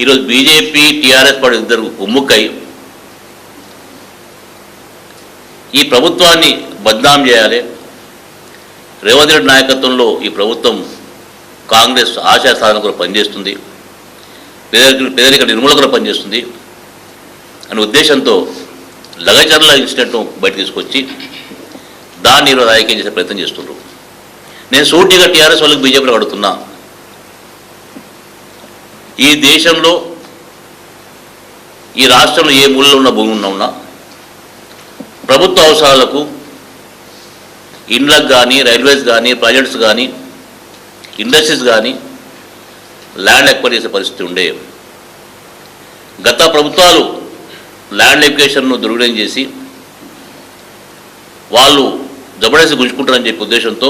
ఈరోజు BJP TRS party ఇద్దరు ఉమ్ముక్కై ఈ ప్రభుత్వాన్ని బద్నాం చేయాలి. రేవంత్ రెడ్డి నాయకత్వంలో ఈ ప్రభుత్వం కాంగ్రెస్ ఆశా సాధన కూడా పనిచేస్తుంది. పేదరిక పేదరిక నిర్మూలన కూడా పనిచేస్తుంది. అనే ఉద్దేశంతో లగచర్ల ఇన్సిడెంట్ బయట తీసుకొచ్చి దాన్ని ఈరోజు రాజకీయం చేసే ప్రయత్నం చేస్తున్నారు. నేను సూటిగా టీఆర్ఎస్ వాళ్ళకి బీజేపీలో అడుగుతున్నా ఈ దేశంలో ఈ రాష్ట్రంలో ఏ మూలలో ఉన్న భూమి ఉన్నా ఉన్నా ప్రభుత్వ అవసరాలకు ఇండ్లకు కానీ రైల్వేస్ కానీ ప్రాజెక్ట్స్ కానీ ఇండస్ట్రీస్ కానీ ల్యాండ్ ఎక్వైర్ చేసే పరిస్థితి ఉండే. గత ప్రభుత్వాలు ల్యాండ్ ఎక్వేషన్ను దుర్వినియోగం చేసి వాళ్ళు జబర్దస్తి గుంజుకుంటారని చెప్పే ఉద్దేశంతో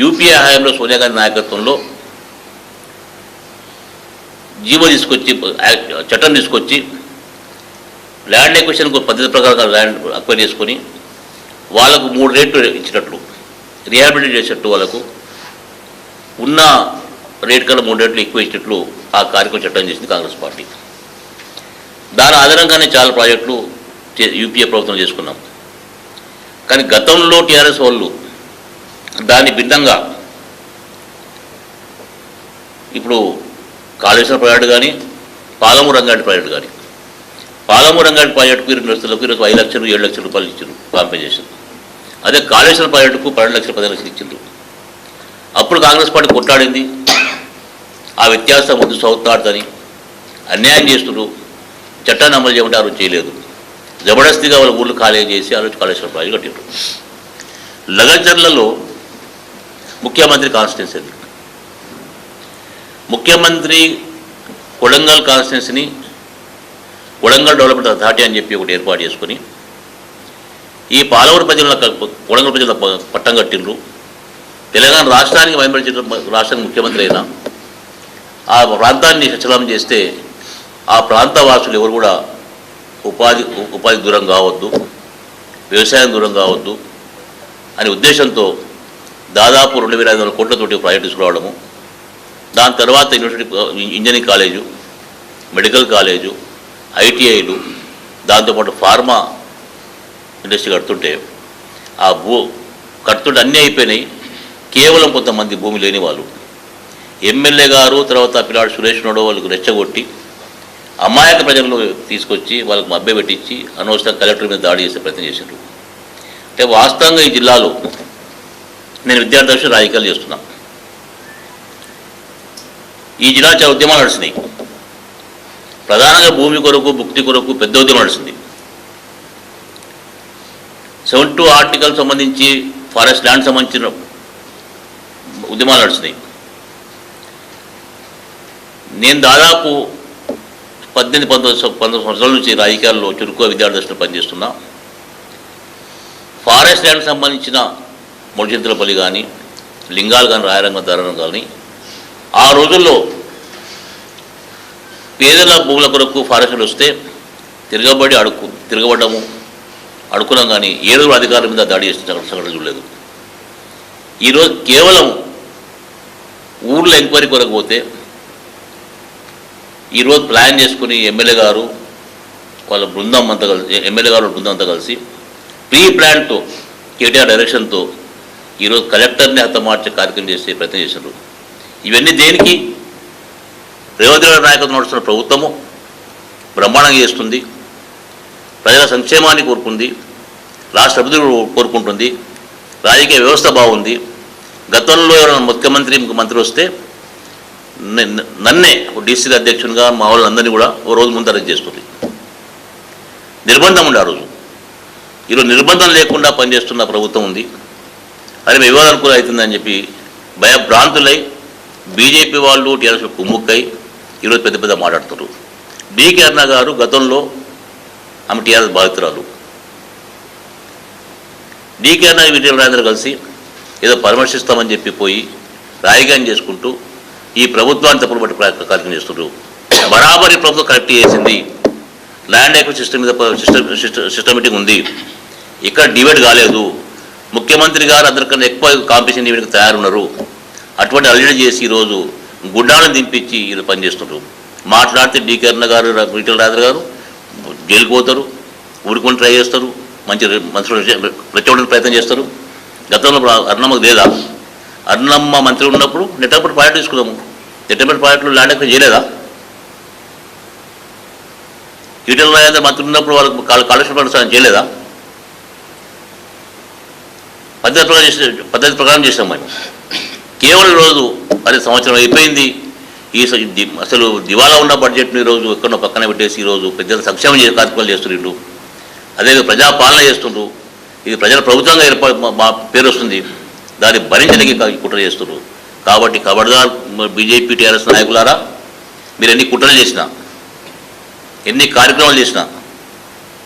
యూపీఏ హయాంలో సోనియా గాంధీ నాయకత్వంలో జీవో తీసుకొచ్చి చట్టం తీసుకొచ్చి ల్యాండ్ ఎక్విషన్ పద్ధతి ప్రకారం ల్యాండ్ అక్వైర్ చేసుకొని వాళ్ళకు మూడు రేట్లు ఇచ్చినట్లు రిహాబిలిటేట్ చేసేట్టు వాళ్ళకు ఉన్న రేట్ కన్నా మూడు రేట్లు ఎక్కువ ఇచ్చినట్లు ఆ కార్యక్రమం చట్టం చేసింది కాంగ్రెస్ పార్టీ. దాని ఆధారంగానే చాలా ప్రాజెక్టులు చే- యూపీఏ ప్రభుత్వం చేసుకున్నాం. కానీ గతంలో టీఆర్ఎస్ వాళ్ళు దాని భిన్నంగా ఇప్పుడు కాళేశ్వరం ప్రాజెక్టు కానీ పాలము రంగారెడ్డి ప్రాజెక్టు కానీ పాలము రంగాటి ప్రాజెక్టుకు ఇరవై లక్షలకు ఈరోజు ఐదు లక్షలు ఏడు లక్షల రూపాయలు ఇచ్చారు కాంపెన్సేషన్ అదే కాళేశ్వరం ప్రాజెక్టుకు పన్నెండు లక్షలు పది లక్షలు ఇచ్చిండ్రు. అప్పుడు కాంగ్రెస్ పార్టీ కొట్లాడింది. ఆ వ్యత్యాసం ముందు అని అన్యాయం చేస్తున్నారు. చట్టాన్ని అమలు చేయమంటే ఆ రోజు చేయలేదు. జబర్దస్తిగా వాళ్ళ ఊళ్ళు ఖాళీ చేసి ఆ రోజు కాళేశ్వరం ప్రాజెక్టు కట్టారు లగజర్లలో ముఖ్యమంత్రి కాన్స్టిట్యున్సీ ముఖ్యమంత్రి కొడంగల్ కాన్స్టిట్యున్సీని కొడంగల్ డెవలప్మెంట్ అథారిటీ అని చెప్పి ఒకటి ఏర్పాటు చేసుకుని ఈ పాలవూరు ప్రజల కొడంగల్ ప్రజల పట్టం కట్టిండ్రు. తెలంగాణ రాష్ట్రానికి మైమరిచిన రాష్ట్రానికి ముఖ్యమంత్రి అయినా ఆ ప్రాంతాన్ని సచలం చేస్తే ఆ ప్రాంత వాసులు ఎవరు కూడా ఉపాధి ఉపాధి దూరం కావద్దు వ్యవసాయం దూరం కావద్దు అనే ఉద్దేశంతో దాదాపు రెండు వేల ఐదు వందల కోట్లతోటి ప్రాజెక్ట్ తీసుకురావడము దాని తర్వాత university engineering college medical college ఐటీఐలు దాంతోపాటు ఫార్మా ఇండస్ట్రీ కడుతుంటే ఆ భూ కడుతుంటే అన్నీ అయిపోయినాయి. కేవలం కొంతమంది భూమి లేని వాళ్ళు. ఎమ్మెల్యే గారు తర్వాత పిల్లాడు సురేష్ నోడో వాళ్ళకు రెచ్చగొట్టి అమాయక ప్రజలను తీసుకొచ్చి వాళ్ళకు మభ్య పెట్టించి అనవసరంగా కలెక్టర్ మీద దాడి చేసే ప్రయత్నం చేశారు అంటే వాస్తవంగా ఈ జిల్లాలో నేను విద్యార్థి రాజకీయాలు చేస్తున్నాను ఈ జిల్లా చాలా ఉద్యమాలు నడిచినాయి. ప్రధానంగా భూమి కొరకు భుక్తి కొరకు పెద్ద ఉద్యమం నడిచింది. సెవెన్ టూ ఆర్టికల్ సంబంధించి ఫారెస్ట్ ల్యాండ్ సంబంధించిన ఉద్యమాలు నడిచినాయి. నేను దాదాపు పద్దెనిమిది పంతొమ్మిది పంతొమ్మిది సంవత్సరాల నుంచి రాజకీయాల్లో చురుకుగా విద్యార్థి దశలో పనిచేస్తున్నా. ఫారెస్ట్ ల్యాండ్ సంబంధించిన ముడిచింతలపల్లి కానీ లింగాలు కానీ రాయరంగం ధరణం కానీ ఆ రోజుల్లో పేదల భూముల కొరకు ఫారెస్టులు వస్తే తిరగబడి అడుక్కు తిరగబడము అడుకున్నాం కానీ ఏడుగురు అధికారుల మీద దాడి చేసిన సంఘటన సంఘటన చూడలేదు. ఈరోజు కేవలం ఊర్లో ఎంక్వైరీ కొరకు పోతే ఈరోజు ప్లాన్ చేసుకుని ఎమ్మెల్యే గారు వాళ్ళ బృందం అంతా కలిసి ఎమ్మెల్యే గారు బృందం అంతా కలిసి ప్రీ ప్లాన్తో కేటీఆర్ డైరెక్షన్తో ఈరోజు కలెక్టర్ని హతమార్చే కార్యక్రమం చేసే ప్రయత్నం చేశారు ఇవన్నీ దేనికి? రేవంత్ రెడ్డి నాయకత్వం నడుస్తున్న ప్రభుత్వము బ్రహ్మాండంగా చేస్తుంది. ప్రజల సంక్షేమాన్ని కోరుకుంది. రాష్ట్ర అభివృద్ధి కోరుకుంటుంది. రాజకీయ వ్యవస్థ బాగుంది. గతంలో ఎవరైనా ముఖ్యమంత్రి మంత్రి వస్తే నన్నే డీసీ అధ్యక్షునిగా మా వాళ్ళందరినీ కూడా ఓ రోజు ముందు అరెస్ట్ చేస్తుంది. నిర్బంధం ఉండే ఆ రోజు. ఈరోజు నిర్బంధం లేకుండా పనిచేస్తున్న ప్రభుత్వం ఉంది. అది వివాదానుకూల అవుతుందని చెప్పి భయభ్రాంతులై బీజేపీ వాళ్ళు టీఆర్ఎస్ కుమ్ముక్కై ఈరోజు పెద్ద పెద్ద మాట్లాడుతున్నారు. డీకే అన్న గారు గతంలో ఆమె టీఆర్ఎస్ బాధితురాలు. డీకే అన్న విజయ రాజేంద్ర కలిసి ఏదో పరామర్శిస్తామని చెప్పి పోయి రాయగాని చేసుకుంటూ ఈ ప్రభుత్వాన్ని తప్పులు పట్టి ప్ర- కార్యక్రమం చేస్తున్నారు. బరాబరి ప్రభుత్వం కరెక్ట్ చేసింది. ల్యాండ్ ఎక్విట్ సిస్టమ్ మీద సిస్టమ్ సిస్టమేటిక్ ఉంది. ఇక్కడ డివైడ్ కాలేదు. ముఖ్యమంత్రి గారు అందరికన్నా ఎక్కువ కాంపిటీషన్ డివైడ్కి తయారున్నారు. అటువంటి అల్లిడి చేసి ఈరోజు గుడ్డాలను దింపించి ఈరోజు పనిచేస్తుంటారు. మాట్లాడితే డీకే గారు ఈటల రాజు గారు జైలుకు పోతారు ఊరుకొని ట్రై చేస్తారు మంచి మంత్రులు రెచ్చగొట్టడానికి ప్రయత్నం చేస్తారు. గతంలో అరుణమ్మకు లేదా? అరుణమ్మ మంత్రి ఉన్నప్పుడు నెట్టపటి ప్రాజెక్ట్ తీసుకుందాము నెట్టపటి ప్రాజెక్టులు ల్యాండ్ ఎక్కడ చేయలేదా? ఈటల రాజేంద్ర మంత్రి ఉన్నప్పుడు వాళ్ళకి కాలు కాలుష్య ప్రసారం చేయలేదా? పద్ధతి ప్రకారం చేసే పద్ధతి ప్రకారం చేసాం మేము కేవలం రోజు? అది సంవత్సరం అయిపోయింది. ఈ అసలు దివాలా ఉన్న బడ్జెట్ని ఈరోజు ఎక్కడో పక్కన పెట్టేసి ఈరోజు పెద్ద సంక్షేమం చే కార్యక్రమాలు చేస్తున్నారు అదే ప్రజాపాలన చేస్తుండ్రు. ఇది ప్రజల ప్రభుత్వంగా ఏర్పడి మా- పేరు వస్తుంది. దాన్ని భరించడానికి కుట్ర చేస్తున్నారు కాబట్టి కబడ్దార్ బీజేపీ టీఆర్ఎస్ నాయకులారా మీరు ఎన్ని కుట్రలు చేసినా ఎన్ని కార్యక్రమాలు చేసినా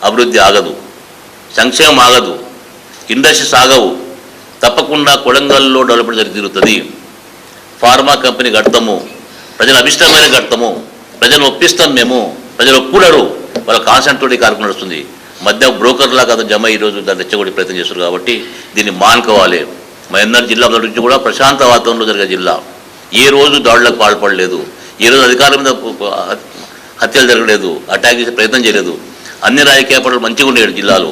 అభివృద్ధి ఆగదు. సంక్షేమం ఆగదు. ఇండస్ట్రీస్ ఆగవు. తప్పకుండా కొడంగల్లో డెవలప్మెంట్ జరిగి తిరుగుతుంది ఫార్మా కంపెనీ కడతాము ప్రజల అభిష్టమైన కడతాము ప్రజలు ఒప్పిస్తాం మేము ప్రజలు ఒప్పుకున్నారు వాళ్ళ కాన్సెంట్ కార్యక్రమం నడుస్తుంది. మధ్య బ్రోకర్లా కదా జమ ఈరోజు దాన్ని రెచ్చగొట్టి ప్రయత్నం చేస్తారు కాబట్టి దీన్ని మానుకోవాలి. మహేందర్ జిల్లా నుంచి కూడా ప్రశాంత వాతావరణంలో జరిగే జిల్లా. ఏ రోజు దాడులకు పాల్పడలేదు. ఏ రోజు అధికారం మీద హత్యలు జరగలేదు అటాక్ చేసే ప్రయత్నం చేయలేదు. అన్ని రాజకీయ పార్టీలు మంచిగా ఉండేవి జిల్లాలో.